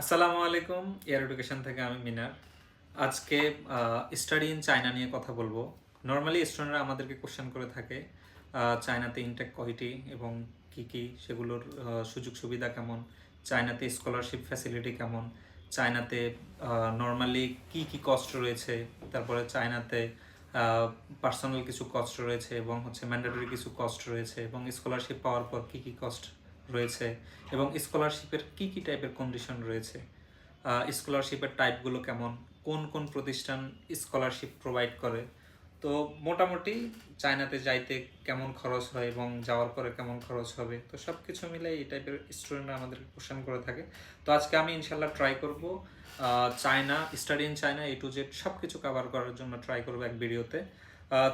আসসালামু আলাইকুম air education থেকে আমি মিনার। আজকে স্টাডি ইন চায়না নিয়ে কথা বলব। নর্মালি স্টুডেন্টরা আমাদেরকে কোশ্চেন করে থাকে চায়নাতে ইনটেক কয়টি এবং কি কি সেগুলোর সুযোগ সুবিধা কেমন? চায়নাতে স্কলারশিপ ফ্যাসিলিটি কেমন? চায়নাতে নর্মালি কি কি কস্ট রয়েছে? তারপরে চায়নাতে পার্সোনাল কিছু কস্ট রয়েছে এবং হচ্ছে ম্যান্ডেটরি কিছু কস্ট রয়েছে এবং স্কলারশিপ পাওয়ার পর কি কি কস্ট রয়েছে এবং স্কলারশিপের কি কি টাইপের কন্ডিশন রয়েছে? স্কলারশিপের টাইপগুলো কেমন? কোন কোন প্রতিষ্ঠান স্কলারশিপ প্রোভাইড করে? তো মোটামুটি চায়নাতে যাইতে কেমন খরচ হয় এবং যাওয়ার পরে কেমন খরচ হবে? তো সব কিছু মিলে এই টাইপের স্টুডেন্টরা আমাদের কোশ্চেন করে থাকে। তো আজকে আমি ইনশাল্লাহ ট্রাই করব China study in China A to Z সব কিছু কভার করার জন্য ট্রাই করব এক ভিডিওতে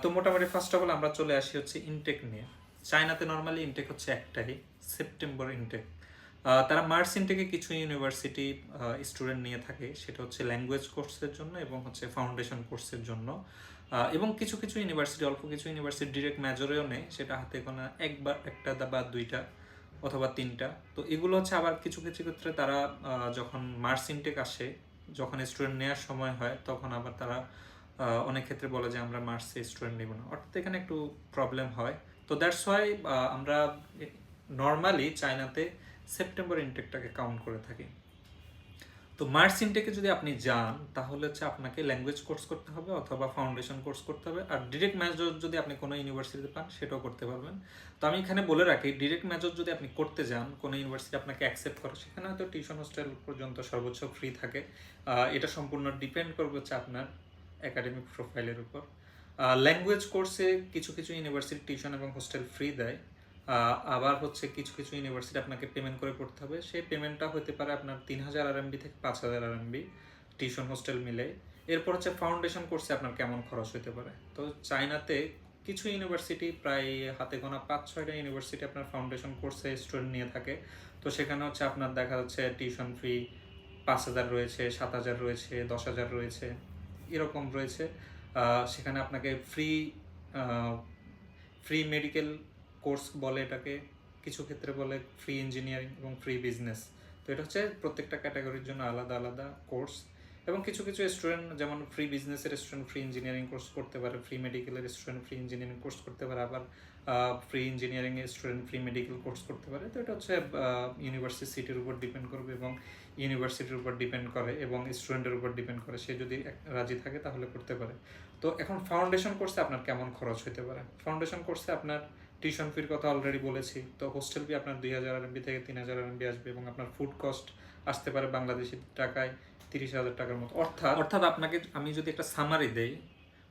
তো মোটামুটি ফার্স্ট অফ অল আমরা চলে আসি হচ্ছে ইনটেক নিয়ে। চায়নাতে নর্মালি ইনটেক হচ্ছে একটাই। সেপ্টেম্বর ইনটেক তারা মার্চ ইনটেকে কিছু ইউনিভার্সিটি স্টুডেন্ট নিয়ে থাকে। সেটা হচ্ছে ল্যাঙ্গুয়েজ কোর্সের জন্য এবং হচ্ছে ফাউন্ডেশন কোর্সের জন্য। এবং কিছু কিছু ইউনিভার্সিটি অল্প কিছু ইউনিভার্সিটি ডিরেক্ট মেজরেও নেয়। সেটা হাতে গোনা একবার একটা বা দুইটা অথবা তিনটা। তো এগুলো হচ্ছে আবার কিছু কিছু ক্ষেত্রে তারা যখন মার্চ ইনটেক আসে, যখন স্টুডেন্ট নেওয়ার সময় হয়, তখন আবার তারা অনেক ক্ষেত্রে বলে যে আমরা মার্চে স্টুডেন্ট নেব না। অর্থাৎ এখানে একটু প্রবলেম হয়। তো দ্যাটস ওয়াই আমরা নর্মালি চায়নাতে সেপ্টেম্বর ইনটেকটাকে কাউন্ট করে থাকি। তো মার্চ ইনটেকে যদি আপনি যান, তাহলে হচ্ছে আপনাকে ল্যাঙ্গুয়েজ কোর্স করতে হবে অথবা ফাউন্ডেশন কোর্স করতে হবে। আর ডিরেক্ট মেজর যদি আপনি কোনো ইউনিভার্সিটিতে পান, সেটাও করতে পারবেন। তো আমি এখানে বলে রাখি ডিরেক্ট মেজর যদি আপনি করতে যান, কোনো ইউনিভার্সিটি আপনাকে অ্যাকসেপ্ট করে, সেখানে হয়তো টিউশন হোস্টেল পর্যন্ত সর্বোচ্চ ফ্রি থাকে। এটা সম্পূর্ণ ডিপেন্ড করবে হচ্ছে আপনার একাডেমিক প্রোফাইলের উপর। ল্যাঙ্গুয়েজ কোর্সে কিছু কিছু ইউনিভার্সিটি টিউশন এবং হোস্টেল ফ্রি দেয়। আবার হচ্ছে কিছু কিছু ইউনিভার্সিটি আপনাকে পেমেন্ট করে পড়তে হবে। সেই পেমেন্টটা হতে পারে আপনার তিন হাজার আরএমবি থেকে পাঁচ হাজার আরএমবি টিউশন হোস্টেল মিলে। এরপর হচ্ছে ফাউন্ডেশন কোর্সে আপনার কেমন খরচ হতে পারে? তো চায়নাতে কিছু ইউনিভার্সিটি প্রায় হাতে গোনা পাঁচ ছয়টা ইউনিভার্সিটি আপনার ফাউন্ডেশন কোর্সে স্টুডেন্ট নিয়ে থাকে। তো সেখানে হচ্ছে আপনার দেখা যাচ্ছে টিউশন ফি পাঁচ হাজার রয়েছে, সাত হাজার রয়েছে, দশ হাজার রয়েছে, এরকম রয়েছে। সেখানে আপনাকে ফ্রি ফ্রি মেডিকেল কোর্স বলে এটাকে, কিছু ক্ষেত্রে বলে ফ্রি ইঞ্জিনিয়ারিং এবং ফ্রি বিজনেস তো এটা হচ্ছে প্রত্যেকটা ক্যাটাগরির জন্য আলাদা আলাদা কোর্স এবং কিছু কিছু স্টুডেন্ট যেমন ফ্রি বিজনেসের স্টুডেন্ট ফ্রি ইঞ্জিনিয়ারিং কোর্স করতে পারে ফ্রি মেডিকেলের স্টুডেন্ট ফ্রি ইঞ্জিনিয়ারিং কোর্স করতে পারে, আবার free engineering student free medical course করতে পারে। তো এটা হচ্ছে ইউনিভার্সিটি সিটির উপর ডিপেন্ড করবে এবং ইউনিভার্সিটির উপর ডিপেন্ড করে এবং স্টুডেন্টের উপর ডিপেন্ড করে। সে যদি রাজি থাকে তাহলে করতে পারে। তো এখন ফাউন্ডেশন কোর্সে আপনার কেমন খরচ হতে পারে? ফাউন্ডেশন কোর্সে আপনার টিউশন ফির কথা অলরেডি বলেছি। তো হোস্টেল ফি আপনার দুই হাজার আরএমবি থেকে তিন হাজার আরএমবি আসবে এবং আপনার ফুড কস্ট আসতে পারে বাংলাদেশি টাকায় তিরিশ হাজার টাকার মতো। অর্থাৎ অর্থাৎ আপনাকে আমি যদি একটা সামারি দেই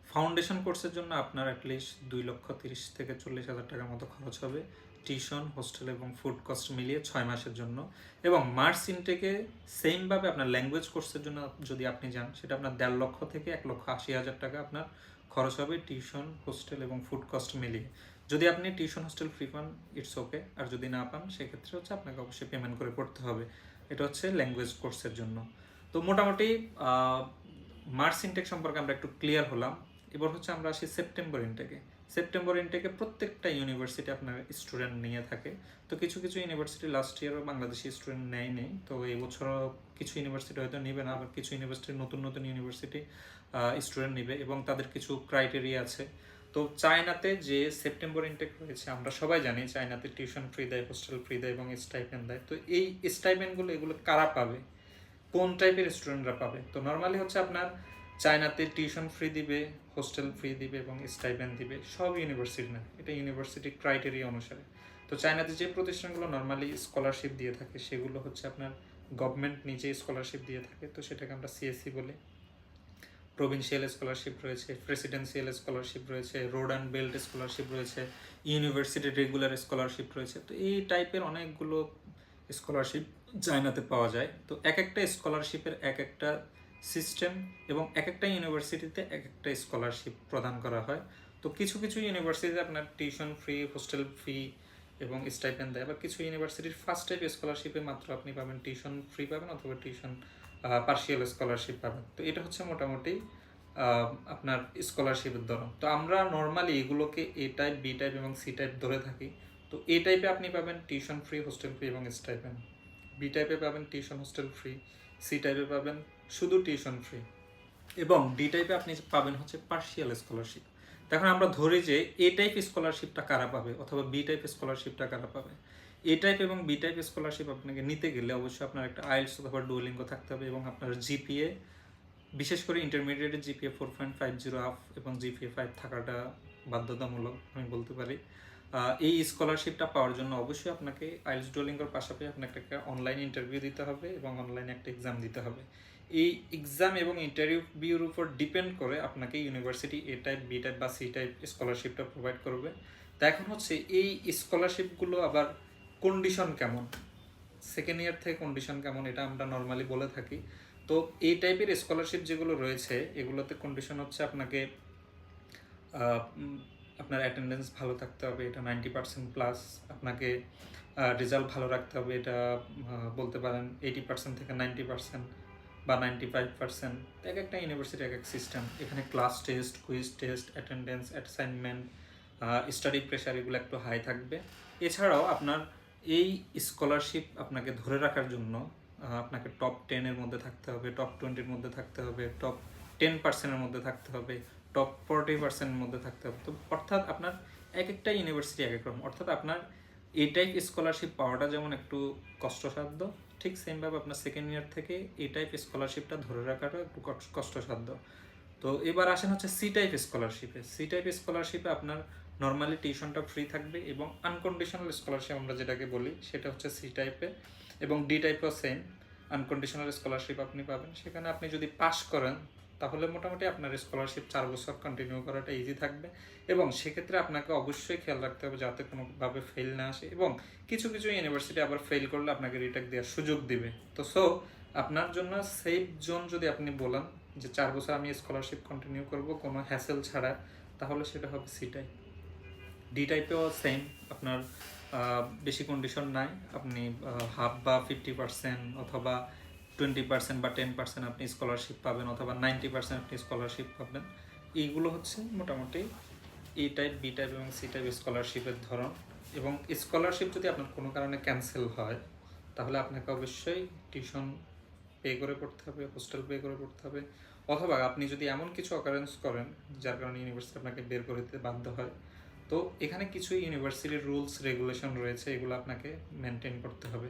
ফাউন্ডেশন কোর্সের জন্য আপনার অ্যাটলিস্ট দুই লক্ষ তিরিশ থেকে চল্লিশ হাজার টাকার মতো খরচ হবে। টিউশন হোস্টেল এবং ফুড কস্ট মিলিয়ে ছয় মাসের জন্য। এবং মার্চ ইনটেকে সেমভাবে আপনার ল্যাঙ্গুয়েজ কোর্সের জন্য যদি আপনি যান, সেটা আপনার দেড় লক্ষ থেকে এক লক্ষ আশি হাজার টাকা আপনার খরচ হবে। টিউশন হোস্টেল এবং ফুড কস্ট মিলিয়ে। যদি আপনি টিউশন, হোস্টেল ফ্রি পান ইটস ওকে আর যদি না পান, সেক্ষেত্রে হচ্ছে আপনাকে অবশ্যই পেমেন্ট করে পড়তে হবে। এটা হচ্ছে ল্যাঙ্গুয়েজ কোর্সের জন্য। তো মোটামুটি মার্চ ইনটেক সম্পর্কে আমরা একটু ক্লিয়ার হলাম। এবার হচ্ছে আমরা আসি সেপ্টেম্বর ইনটেকে সেপ্টেম্বর ইনটেকে প্রত্যেকটা ইউনিভার্সিটি আপনার স্টুডেন্ট নিয়ে থাকে। তো কিছু কিছু ইউনিভার্সিটি লাস্ট ইয়ারও বাংলাদেশি স্টুডেন্ট নেয় নেই। তো এই বছরও কিছু ইউনিভার্সিটি হয়তো নেবে না, আবার কিছু ইউনিভার্সিটি নতুন নতুন ইউনিভার্সিটি স্টুডেন্ট নেবে এবং তাদের কিছু ক্রাইটেরিয়া আছে। তো চায়নাতে যে সেপ্টেম্বর ইনটেক রয়েছে আমরা সবাই জানি চায়নাতে টিউশন ফ্রি দেয় হোস্টেল ফ্রি দেয় এবং স্টাইপেন্ড দেয়। তো এই স্টাইপেন্ডগুলো এগুলো কারা পাবে? কোন টাইপের স্টুডেন্টরা পাবে? তো নর্মালি হচ্ছে আপনার চায়নাতে টিউশন ফ্রি দিবে হোস্টেল ফ্রি দিবে এবং স্টাইপেন্ড দিবে, সব ইউনিভার্সিটি না এটা ইউনিভার্সিটি ক্রাইটেরিয়া অনুসারে। তো চায়নাতে যে প্রতিষ্ঠানগুলো নর্মালি স্কলারশিপ দিয়ে থাকে, সেগুলো হচ্ছে আপনার গভর্নমেন্ট নিজেই স্কলারশিপ দিয়ে থাকে, তো সেটাকে আমরা সিএসসি বলি। প্রভিনশিয়াল স্কলারশিপ রয়েছে প্রেসিডেন্সিয়াল স্কলারশিপ রয়েছে রোড অ্যান্ড বেল্ট স্কলারশিপ রয়েছে ইউনিভার্সিটি রেগুলার স্কলারশিপ রয়েছে। তো এই টাইপের অনেকগুলো স্কলারশিপ চায়নাতে পাওয়া যায়। তো এক একটা স্কলারশিপের এক একটা সিস্টেম এবং এক একটা ইউনিভার্সিটিতে এক একটা স্কলারশিপ প্রদান করা হয়। তো কিছু কিছু ইউনিভার্সিটিতে আপনার টিউশন ফ্রি হোস্টেল ফ্রি এবং স্টাইপেন্ড দেয়। আবার কিছু ইউনিভার্সিটির ফার্স্ট টাইপ স্কলারশিপে মাত্র আপনি পাবেন টিউশন ফ্রি পাবেন অথবা টিউশন পার্শিয়াল স্কলারশিপ পাবেন। তো এটা হচ্ছে মোটামুটি আপনার স্কলারশিপের ধরন। তো আমরা নর্মালি এগুলোকে এ টাইপ বি টাইপ এবং সি টাইপ ধরে থাকি। তো এ টাইপে আপনি পাবেন টিউশন ফ্রি হোস্টেল ফ্রি এবং স্টাইপেন্ড বি টাইপে পাবেন টিউশন হোস্টেল ফ্রি সি টাইপে পাবেন শুধু টিউশন ফ্রি এবং ডি টাইপে আপনি পাবেন হচ্ছে পার্শিয়াল স্কলারশিপ এখন আমরা ধরি যে এ টাইপ স্কলারশিপটা কারা পাবে? অথবা বি টাইপ স্কলারশিপটা কারা পাবে? এ টাইপ এবং বি টাইপ স্কলারশিপ আপনাকে নিতে গেলে অবশ্যই আপনার একটা আইএলস অথবা ডুয়েলিঙ্গো থাকতে হবে এবং আপনার জিপিএ বিশেষ করে ইন্টারমিডিয়েটের GPA four point five zero up এবং জিপিএ ফাইভ থাকাটা বাধ্যতামূলক, আমি বলতে পারি। এই স্কলারশিপটা পাওয়ার জন্য অবশ্যই আপনাকে আইএলস ডুয়েলিঙ্গোর পাশাপাশি আপনাকে একটা অনলাইন ইন্টারভিউ দিতে হবে এবং অনলাইনে একটা এক্সাম দিতে হবে। এই এক্সাম এবং ইন্টারভিউর উপর ডিপেন্ড করে আপনাকে university A type B type বা সি টাইপ স্কলারশিপটা প্রোভাইড করবে। তা এখন হচ্ছে এই স্কলারশিপগুলো আবার কন্ডিশন কেমন? সেকেন্ড ইয়ার থেকে কন্ডিশন কেমন এটা আমরা নর্মালি বলে থাকি। তো এই টাইপের স্কলারশিপ যেগুলো রয়েছে, এগুলোতে কন্ডিশন হচ্ছে আপনাকে আপনার অ্যাটেন্ডেন্স ভালো থাকতে হবে, এটা নাইনটি পার্সেন্ট প্লাস আপনাকে রেজাল্ট ভালো রাখতে হবে, এটা বলতে পারেন এইটি পার্সেন্ট থেকে নাইনটি পার্সেন্ট বা নাইনটি ফাইভ পার্সেন্ট এক একটা ইউনিভার্সিটি এক এক সিস্টেম এখানে class test quiz test attendance assignment study pressure এগুলো একটু হাই থাকবে। এছাড়াও আপনার এই স্কলারশিপ আপনাকে ধরে রাখার জন্য আপনাকে টপ টেনের মধ্যে থাকতে হবে টপ টোয়েন্টির মধ্যে থাকতে হবে টপ টেন পার্সেন্টের মধ্যে থাকতে হবে টপ ফর্টি পার্সেন্টের মধ্যে থাকতে হবে। তো অর্থাৎ আপনার এক একটা ইউনিভার্সিটি এক এক রকম। অর্থাৎ আপনার এই টাইপ স্কলারশিপ পাওয়াটা যেমন একটু কষ্টসাধ্য, ঠিক সেমভাবে আপনার সেকেন্ড ইয়ার থেকে এই টাইপ স্কলারশিপটা ধরে রাখাটা একটু কষ্ট- কষ্টসাধ্য। তো এবার আসেন হচ্ছে সি টাইপ স্কলারশিপে সি টাইপ স্কলারশিপে আপনার নর্মালি টিউশনটা ফ্রি থাকবে এবং আনকন্ডিশনাল স্কলারশিপ আমরা যেটাকে বলি, সেটা হচ্ছে সি টাইপে এবং ডি টাইপও সেম আনকন্ডিশনাল স্কলারশিপ আপনি পাবেন। সেখানে আপনি যদি পাস করেন, তাহলে মোটামুটি আপনার স্কলারশিপ চার বছর কন্টিনিউ করাটা ইজি থাকবে এবং সেক্ষেত্রে আপনাকে অবশ্যই খেয়াল রাখতে হবে যাতে কোনোভাবে ফেল না আসে এবং কিছু কিছু ইউনিভার্সিটি আবার ফেল করলে আপনাকে রিটেক দেওয়ার সুযোগ দিবে। তো সো আপনার জন্য সেফ জোন যদি আপনি বলেন যে চার বছর আমি স্কলারশিপ কন্টিনিউ করব কোনো হ্যাসেল ছাড়া, তাহলে সেটা হবে সি টাইপ ডি টাইপেও সেম আপনার বেশি কন্ডিশন নাই। আপনি হাফ বা ফিফটি পার্সেন্ট অথবা টোয়েন্টি পার্সেন্ট বা টেন পার্সেন্ট আপনি স্কলারশিপ পাবেন অথবা নাইনটি পার্সেন্ট আপনি স্কলারশিপ পাবেন। এইগুলো হচ্ছে মোটামুটি এ টাইপ বি টাইপ এবং সি টাইপ স্কলারশিপের ধরন। এবং স্কলারশিপ যদি আপনার কোনো কারণে ক্যান্সেল হয়, তাহলে আপনাকে অবশ্যই টিউশন পে করে পড়তে হবে হোস্টেল পে করে পড়তে হবে। অথবা আপনি যদি এমন কিছু অকারেন্স করেন, যার কারণে ইউনিভার্সিটি আপনাকে বের করে দিতে বাধ্য হয় তো এখানে কিছু ইউনিভার্সিটির রুলস রেগুলেশন রয়েছে, এগুলো আপনাকে মেনটেন করতে হবে।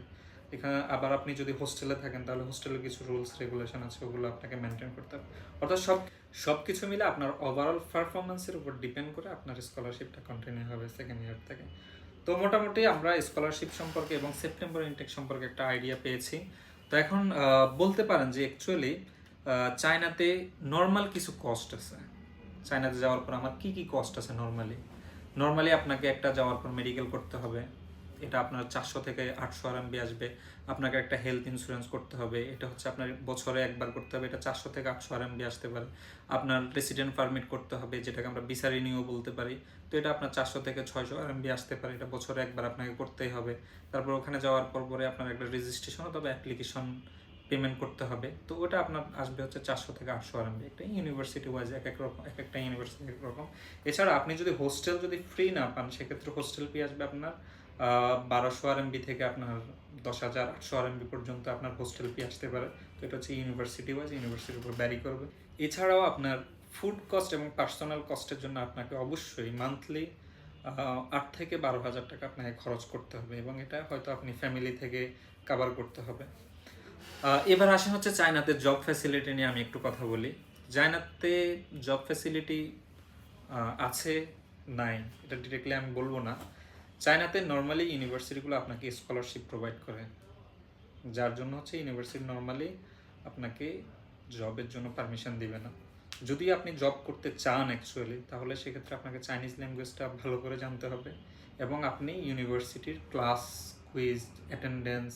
এখানে আবার আপনি যদি হোস্টেলে থাকেন, তাহলে হোস্টেলে কিছু রুলস রেগুলেশন আছে, ওগুলো আপনাকে মেনটেন করতে হবে। অর্থাৎ সব সব কিছু মিলে আপনার ওভারঅল পারফরমেন্সের উপর ডিপেন্ড করে আপনার স্কলারশিপটা কন্টিনিউ হবে সেকেন্ড ইয়ার থেকে। তো মোটামুটি আমরা স্কলারশিপ সম্পর্কে এবং সেপ্টেম্বর ইনটেক সম্পর্কে একটা আইডিয়া পেয়েছি। তো এখন বলতে পারেন যে অ্যাকচুয়ালি চায়নাতে নর্মাল কিছু কস্ট আছে। চায়নাতে যাওয়ার পর আমার কি কি কস্ট আছে নর্মালি নর্মালি আপনাকে একটা যাওয়ার পর মেডিকেল করতে হবে। এটা আপনার চারশো থেকে আটশো আরএমবি আসবে। আপনাকে একটা হেলথ ইন্স্যুরেন্স করতে হবে। এটা হচ্ছে আপনার বছরে একবার করতে হবে। এটা চারশো থেকে আটশো আরএমবি আসতে পারে। আপনার রেসিডেন্ট পারমিট করতে হবে, যেটাকে আমরা ভিসা রিনিউ বলতে পারি। তো এটা আপনার চারশো থেকে ছয়শো আরএমবি আসতে পারে। এটা বছরে একবার আপনাকে করতেই হবে। তারপর ওখানে যাওয়ার পর পরে আপনার একটা রেজিস্ট্রেশন অথবা অ্যাপ্লিকেশন পেমেন্ট করতে হবে। তো ওটা আপনার আসবে হচ্ছে চারশো থেকে আটশো আরএমবি একটা ইউনিভার্সিটি ওয়াইজ এক এক রকম এক একটা ইউনিভার্সিটি এক রকম। এছাড়া আপনি যদি হোস্টেল যদি ফ্রি না পান, সেক্ষেত্রে হোস্টেল ফি আসবে আপনার বারোশো আরএমবি থেকে আপনার দশ হাজার আটশো আরএমবি পর্যন্ত আপনার হোস্টেল ফি আসতে পারে। তো এটা হচ্ছে ইউনিভার্সিটি ওয়াইজ ইউনিভার্সিটির উপর ব্যারি করবে। এছাড়াও আপনার ফুড কস্ট এবং পার্সোনাল কস্টের জন্য আপনাকে অবশ্যই মান্থলি আট থেকে বারো হাজার টাকা আপনাকে খরচ করতে হবে এবং এটা হয়তো আপনি ফ্যামিলি থেকে কাভার করতে হবে। এবার আসেন হচ্ছে চায়নাতে জব ফ্যাসিলিটি নিয়ে আমি একটু কথা বলি। চায়নাতে জব ফ্যাসিলিটি আছে, নাই, এটা ডিরেক্টলি আমি বলব না। চায়নাতে নর্মালি ইউনিভার্সিটিগুলো আপনাকে স্কলারশিপ প্রোভাইড করে। যার জন্য হচ্ছে ইউনিভার্সিটি নর্মালি আপনাকে জবের জন্য পারমিশন দিবে না। যদি আপনি জব করতে চান অ্যাকচুয়ালি তাহলে সেক্ষেত্রে আপনাকে চাইনিজ ল্যাঙ্গুয়েজটা ভালো করে জানতে হবে। এবং আপনি ইউনিভার্সিটির ক্লাস কুইজ অ্যাটেন্ডেন্স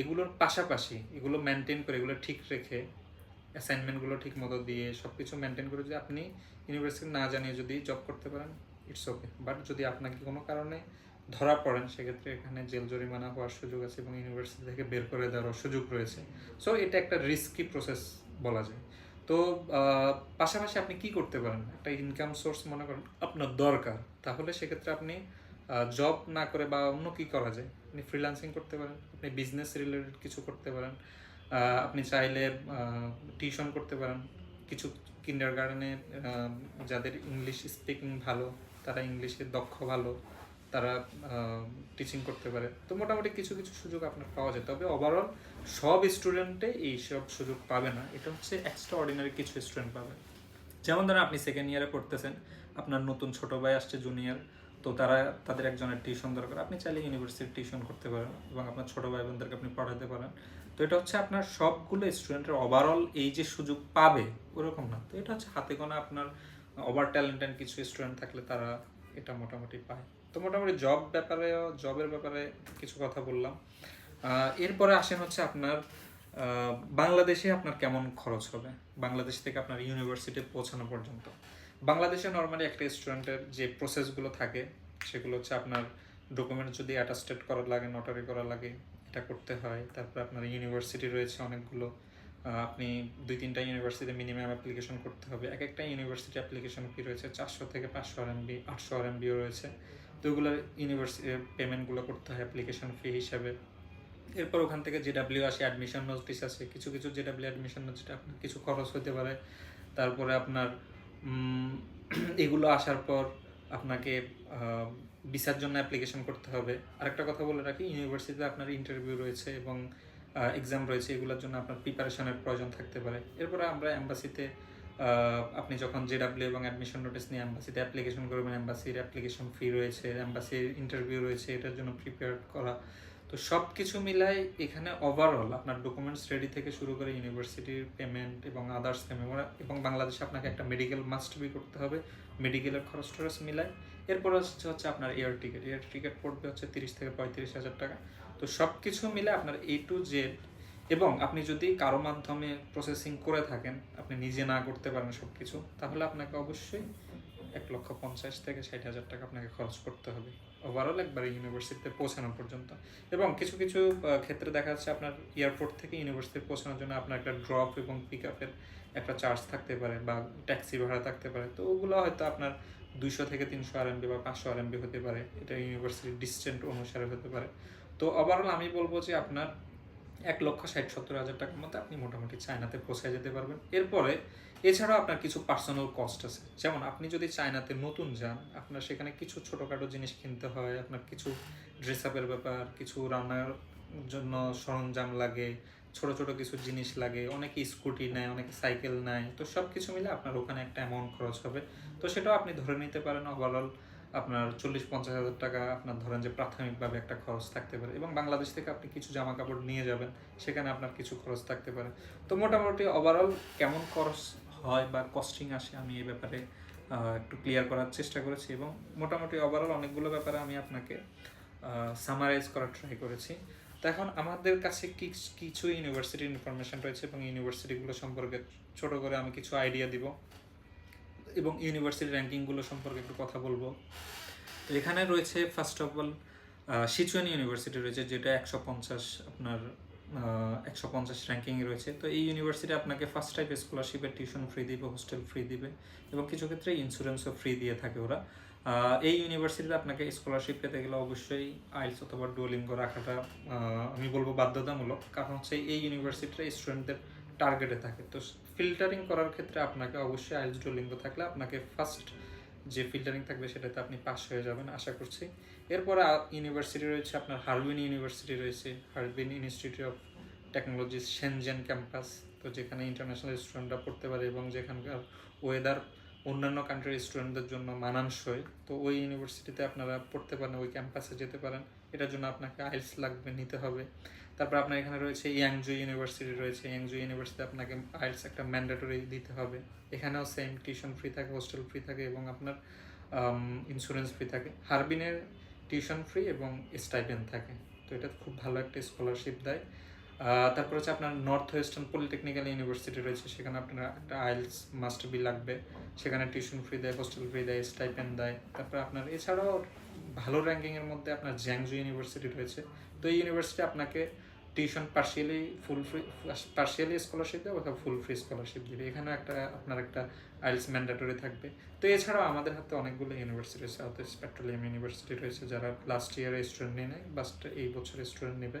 এগুলোর পাশাপাশি, এগুলো মেনটেন করে, এগুলো ঠিক রেখে অ্যাসাইনমেন্টগুলো ঠিক মতো দিয়ে সব কিছু মেনটেন করে যদি আপনি ইউনিভার্সিটি না জানিয়ে যদি জব করতে পারেন ইটস ওকে বাট যদি আপনাকে কোনো কারণে ধরা পড়েন, সেক্ষেত্রে এখানে জেল জরিমানা হওয়ার সুযোগ আছে এবং ইউনিভার্সিটি থেকে বের করে দেওয়ার সুযোগ রয়েছে। সো এটা একটা রিস্কি প্রসেস বলা যায়। তো পাশাপাশি আপনি কি করতে পারেন? একটা ইনকাম সোর্স মনে করেন, আপনার দরকার। তাহলে সেক্ষেত্রে আপনি জব না করে বা অন্য কি করা যায়? আপনি ফ্রিল্যান্সিং করতে পারেন, আপনি বিজনেস রিলেটেড কিছু করতে পারেন আপনি চাইলে টিউশন করতে পারেন, কিছু কিন্ডার গার্ডেনে যাদের ইংলিশ স্পিকিং ভালো, তারা ইংলিশে দক্ষ ভালো, তারা টিচিং করতে পারে। তো মোটামুটি কিছু কিছু সুযোগ আপনার পাওয়া যায়। তবে ওভারঅল সব স্টুডেন্টে এই সব সুযোগ পাবে না। এটা হচ্ছে এক্সট্রা অর্ডিনারি কিছু স্টুডেন্ট পাবে। যেমন ধরেন আপনি সেকেন্ড ইয়ারে পড়তেছেন, আপনার নতুন ছোট ভাই আসছে জুনিয়র তো তারা, তাদের একজনের টিউশন দরকার। আপনি চাইলে ইউনিভার্সিটি টিউশন করতে পারেন এবং আপনার ছোট ভাই বোনদেরকে আপনি পড়াতে পারেন। তো এটা হচ্ছে আপনার সবগুলো স্টুডেন্টের ওভারঅল এই যে সুযোগ পাবে, ওরকম না। তো এটা হচ্ছে হাতে গোনা আপনার ওভার ট্যালেন্টেড কিছু স্টুডেন্ট থাকলে তারা এটা মোটামুটি পায়। তো মোটামুটি জব ব্যাপারে জবের ব্যাপারে কিছু কথা বললাম। এরপরে আসেন হচ্ছে আপনার বাংলাদেশে আপনার কেমন খরচ হবে? বাংলাদেশ থেকে আপনার ইউনিভার্সিটি পৌঁছানো পর্যন্ত। বাংলাদেশে নর্মালি একটা স্টুডেন্টের যে প্রসেসগুলো থাকে, সেগুলো হচ্ছে আপনার ডকুমেন্ট যদি অ্যাটাস্টেড করা লাগে নটারি করা লাগে, এটা করতে হয়। তারপর আপনার ইউনিভার্সিটি রয়েছে অনেকগুলো। আপনি দুই তিনটা ইউনিভার্সিটিতে মিনিমাম অ্যাপ্লিকেশন করতে হবে। এক একটা ইউনিভার্সিটি অ্যাপ্লিকেশন ফি রয়েছে চারশো থেকে পাঁচশো আর এমবি আটশো আর এমবিও রয়েছে। তো ওগুলো ইউনিভার্সিটি পেমেন্টগুলো করতে হয় অ্যাপ্লিকেশন ফি হিসাবে। এরপর ওখান থেকে জেডাব্লিউ আসে অ্যাডমিশন নোটিস আছে কিছু কিছু জেডাব্লিউ অ্যাডমিশন নোটিসটা আপনার কিছু খরচ হতে পারে। তারপরে আপনার এগুলো আসার পর আপনাকে ভিসার জন্য অ্যাপ্লিকেশন করতে হবে। আরেকটা কথা বলে রাখি ইউনিভার্সিটিতে আপনার ইন্টারভিউ রয়েছে এবং এক্সাম রয়েছে, এগুলোর জন্য আপনার প্রিপারেশনের প্রয়োজন থাকতে পারে। এরপরে আমরা অ্যাম্বাসিতে আপনি যখন জেডাব্লিউ এবং অ্যাডমিশন নোটিস নিয়ে অ্যাম্বাসিতে অ্যাপ্লিকেশন করবেন অ্যাম্বাসির অ্যাপ্লিকেশন ফি রয়েছে অ্যাম্বাসির ইন্টারভিউ রয়েছে, এটার জন্য প্রিপেয়ার করা। তো সব কিছু মিলাই এখানে ওভারঅল আপনার ডকুমেন্টস রেডি থেকে শুরু করে ইউনিভার্সিটির পেমেন্ট এবং আদার্স পেমেন্ট এবং বাংলাদেশে আপনাকে একটা মেডিকেল মাস্ট বি করতে হবে। মেডিকেলের খরচ টরচ মিলাই। এরপর হচ্ছে হচ্ছে আপনার এয়ার টিকিট এয়ার টিকিট পড়বে হচ্ছে তিরিশ থেকে পঁয়ত্রিশ হাজার টাকা। তো সব কিছু মিলে আপনার এ টু জেড এবং আপনি যদি কারও মাধ্যমে প্রসেসিং করে থাকেন, আপনি নিজে না করতে পারেন সব কিছু তাহলে আপনাকে অবশ্যই এক লক্ষ পঞ্চাশ থেকে ষাট হাজার টাকা আপনাকে খরচ করতে হবে। ওভারঅল একবার ইউনিভার্সিটিতে পৌঁছানো পর্যন্ত। এবং কিছু কিছু ক্ষেত্রে দেখা যাচ্ছে আপনার এয়ারপোর্ট থেকে ইউনিভার্সিটি পৌঁছানোর জন্য আপনার একটা ড্রপ এবং পিক আপের একটা চার্জ থাকতে পারে বা ট্যাক্সি ভাড়া থাকতে পারে। তো ওগুলো হয়তো আপনার দুশো থেকে তিনশো আর বা পাঁচশো আর হতে পারে। এটা ইউনিভার্সিটির ডিস্টেন্ট অনুসারে হতে পারে। তো ওভারঅল আমি বলব যে আপনার এক লক্ষ ষাট সত্তর হাজার টাকার মধ্যে আপনি মোটামুটি চায়নাতে পৌঁছায় যেতে পারবেন। এরপরে, এছাড়াও আপনার কিছু পার্সোনাল কস্ট আছে। যেমন আপনি যদি চায়নাতে নতুন যান, আপনার সেখানে কিছু ছোটোখাটো জিনিস কিনতে হয়, আপনার কিছু ড্রেস আপের ব্যাপার, কিছু রান্নার জন্য সরঞ্জাম লাগে, ছোট ছোট কিছু জিনিস লাগে, অনেকে স্কুটি নেয়, অনেকে সাইকেল নেয়, তো সব কিছু মিলে আপনার ওখানে একটা অ্যামাউন্ট খরচ হবে। তো সেটাও আপনি ধরে নিতে পারেন ওভারঅল আপনার চল্লিশ, পঞ্চাশ হাজার টাকা আপনার ধরেন যে প্রাথমিকভাবে একটা খরচ থাকতে পারে এবং বাংলাদেশ থেকে আপনি কিছু জামা কাপড় নিয়ে যাবেন, সেখানে আপনার কিছু খরচ থাকতে পারে। তো মোটামুটি ওভারঅল কেমন খরচ হয় বা কস্টিং আসে আমি এই ব্যাপারে একটু ক্লিয়ার করার চেষ্টা করেছি এবং মোটামুটি ওভারঅল অনেকগুলো ব্যাপারে আমি আপনাকে সামারাইজ করার ট্রাই করেছি। তো এখন আমাদের কাছে কি- কিছু ইউনিভার্সিটির ইনফরমেশন রয়েছে এবং ইউনিভার্সিটিগুলো সম্পর্কে ছোট করে আমি কিছু আইডিয়া দিব। এবং ইউনিভার্সিটি র্যাঙ্কিংগুলো সম্পর্কে একটু কথা বলব। তো এখানে রয়েছে first of all Sichuan university রয়েছে, যেটা একশো পঞ্চাশ আপনার একশো পঞ্চাশ র্যাঙ্কিংয়ে রয়েছে। তো এই ইউনিভার্সিটি আপনাকে ফার্স্ট টাইপ স্কলারশিপের টিউশন ফ্রি দিবে হোস্টেল ফ্রি দিবে এবং কিছু ক্ষেত্রে ইন্স্যুরেন্সও ফ্রি দিয়ে থাকে ওরা। এই ইউনিভার্সিটিতে আপনাকে স্কলারশিপ পেতে গেলে অবশ্যই আইলস অথবা ডুয়োলিঙ্গো রাখাটা আমি বলব বাধ্যতামূলক। কারণ হচ্ছে এই ইউনিভার্সিটির স্টুডেন্টদের টার্গেটে থাকে। তো ফিল্টারিং করার ক্ষেত্রে আপনাকে অবশ্যই আইলস ডুয়োলিঙ্গো থাকলে আপনাকে ফার্স্ট যে ফিল্টারিং থাকবে সেটাতে আপনি পাস হয়ে যাবেন, আশা করছি। এরপরে ইউনিভার্সিটি রয়েছে আপনার হারবিন ইউনিভার্সিটি রয়েছে, Harbin institute of technology Shenzhen campus তো যেখানে ইন্টারন্যাশনাল স্টুডেন্টরা পড়তে পারে এবং যেখানকার ওয়েদার অন্যান্য কান্ট্রির স্টুডেন্টদের জন্য মানানসই। তো ওই ইউনিভার্সিটিতে আপনারা পড়তে পারেন, ওই ক্যাম্পাসে যেতে পারেন। এটার জন্য আপনাকে আইলস লাগবে, নিতে হবে। তারপর আপনার এখানে রয়েছে ইয়াংজু ইউনিভার্সিটি রয়েছে ইয়াংজু ইউনিভার্সিটি আপনাকে আইলস একটা ম্যান্ডেটরি দিতে হবে। এখানেও সেম টিউশন ফ্রি থাকে হোস্টেল ফ্রি থাকে এবং আপনার ইন্স্যুরেন্স ফ্রি থাকে। হারবিনের টিউশন ফ্রি এবং স্টাইপেন্ড থাকে। তো এটা খুব ভালো একটা স্কলারশিপ দেয়। তারপর হচ্ছে আপনার নর্থ ওয়েস্টার্ন পলিটেকনিক্যাল ইউনিভার্সিটি রয়েছে, সেখানে আপনার একটা আইলস মাস্টার বি লাগবে। সেখানে টিউশন ফ্রি দেয় হোস্টেল ফ্রি দেয় স্টাইপেন্ড দেয়। তারপর আপনার, এছাড়াও ভালো র্যাঙ্কিংয়ের মধ্যে আপনার জ্যাংজু ইউনিভার্সিটি রয়েছে। তো এই ইউনিভার্সিটি আপনাকে tuition partially full free partially scholarship দেবে অথবা ফুল ফ্রি স্কলারশিপ দিবে। এখানেও একটা, আপনার একটা আইলস ম্যান্ডেটরি থাকবে। তো এছাড়াও আমাদের হাতে অনেকগুলো ইউনিভার্সিটি রয়েছে সাউথ ইস্ট পেট্রোলিয়াম ইউনিভার্সিটি রয়েছে, যারা লাস্ট ইয়ারে স্টুডেন্ট নিয়ে নেয় বাস্ট এই বছরের স্টুডেন্ট নেবে।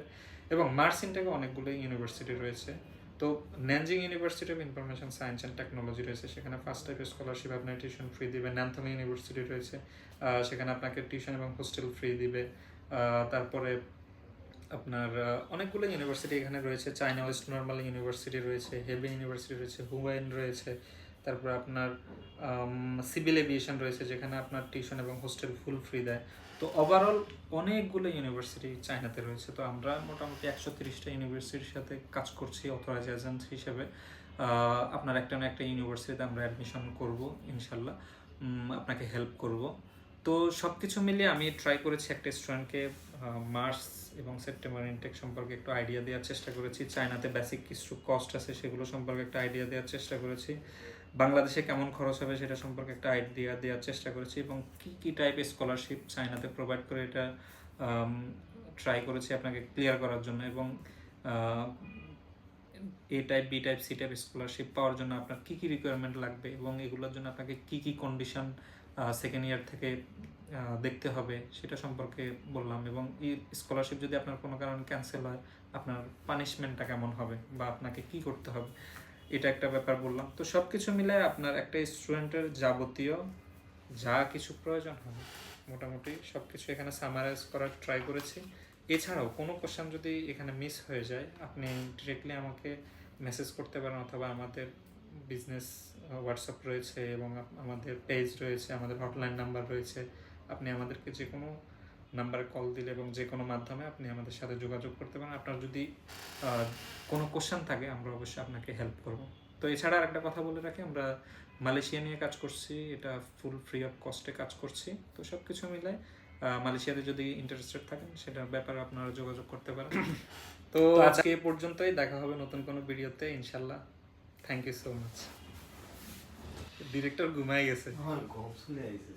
এবং মার্সিন থেকে অনেকগুলো ইউনিভার্সিটি রয়েছে। তো Nanjing university of information science and technology রয়েছে, সেখানে ফার্স্ট টাইপের স্কলারশিপ আপনার টিউশন ফ্রি দিবে। ন্যান্থম ইউনিভার্সিটি রয়েছে সেখানে আপনাকে টিউশন এবং হোস্টেল ফ্রি দিবে। তারপরে আপনার অনেকগুলো ইউনিভার্সিটি এখানে রয়েছে। চায়না ওয়েস্ট নর্মাল ইউনিভার্সিটি রয়েছে হেভি ইউনিভার্সিটি রয়েছে হুয়াইন রয়েছে, তারপর আপনার সিভিল এভিয়েশন রয়েছে, যেখানে আপনার টিউশন এবং হোস্টেল ফুল ফ্রি দেয়। তো ওভারঅল অনেকগুলো ইউনিভার্সিটি চায়নাতে রয়েছে। তো আমরা মোটামুটি একশো তিরিশটা ইউনিভার্সিটির সাথে কাজ করছি অথরাইজ এজেন্ট হিসেবে। আপনার একটা না একটা ইউনিভার্সিটিতে আমরা অ্যাডমিশন করব, ইনশাল্লাহ। আপনাকে হেল্প করব। তো সব কিছু মিলিয়ে আমি ট্রাই করেছি একটা স্টুডেন্টকে মার্চ এবং সেপ্টেম্বর ইনটেক সম্পর্কে একটু আইডিয়া দেওয়ার চেষ্টা করেছি। চায়নাতে বেসিক কিছু কস্ট আছে, সেগুলো সম্পর্কে একটা আইডিয়া দেওয়ার চেষ্টা করেছি। বাংলাদেশে কেমন খরচ হবে সেটা সম্পর্কে একটা আইডিয়া দেওয়ার চেষ্টা করেছি এবং কী কী টাইপের স্কলারশিপ চায়নাতে প্রোভাইড করে এটা ট্রাই করেছি আপনাকে ক্লিয়ার করার জন্য এবং A type B type C type scholarship পাওয়ার জন্য আপনার কী কী রিকোয়ারমেন্ট লাগবে এবং এগুলোর জন্য আপনাকে কী কী কন্ডিশন সেকেন্ড ইয়ার থেকে দেখতে হবে, সেটা সম্পর্কে বললাম। এবং স্কলারশিপ যদি আপনার কোনো কারণে ক্যান্সেল হয়, আপনার পানিশমেন্টটা কেমন হবে বা আপনাকে কি করতে হবে, এটা একটা ব্যাপার বললাম। তো সব কিছু মিলে আপনার একটা স্টুডেন্টের যাবতীয় যা কিছু প্রয়োজন হবে, মোটামুটি সব কিছু এখানে সামারাইজ করার ট্রাই করেছি। এছাড়াও কোনো কোশ্চেন যদি এখানে মিস হয়ে যায়, আপনি ডিরেক্টলি আমাকে মেসেজ করতে পারেন অথবা আমাদের বিজনেস হোয়াটসঅ্যাপ রয়েছে এবং আমাদের পেজ রয়েছে, আমাদের হটলাইন নাম্বার রয়েছে। আপনি আমাদেরকে যে কোনো নাম্বারে কল দিলে এবং যে কোনো মাধ্যমে আপনি আমাদের সাথে যোগাযোগ করতে পারেন। আপনার যদি কোনো কোশ্চেন থাকে, আমরা অবশ্যই আপনাকে হেল্প করব। তো এছাড়া আরেকটা কথা বলে রাখি, আমরা মালয়েশিয়া নিয়ে কাজ করছি, এটা ফুল ফ্রি অফ কস্টে কাজ করছি। তো সব কিছু মিলে মালয়েশিয়াতে যদি ইন্টারেস্টেড থাকেন, সেটার ব্যাপারে আপনারা যোগাযোগ করতে পারেন। তো আজকে এ পর্যন্তই, দেখা হবে নতুন কোনো ভিডিওতে, ইনশাল্লাহ। Thank you so much director ঘুমাই গেছে। গপ শুনে আইছে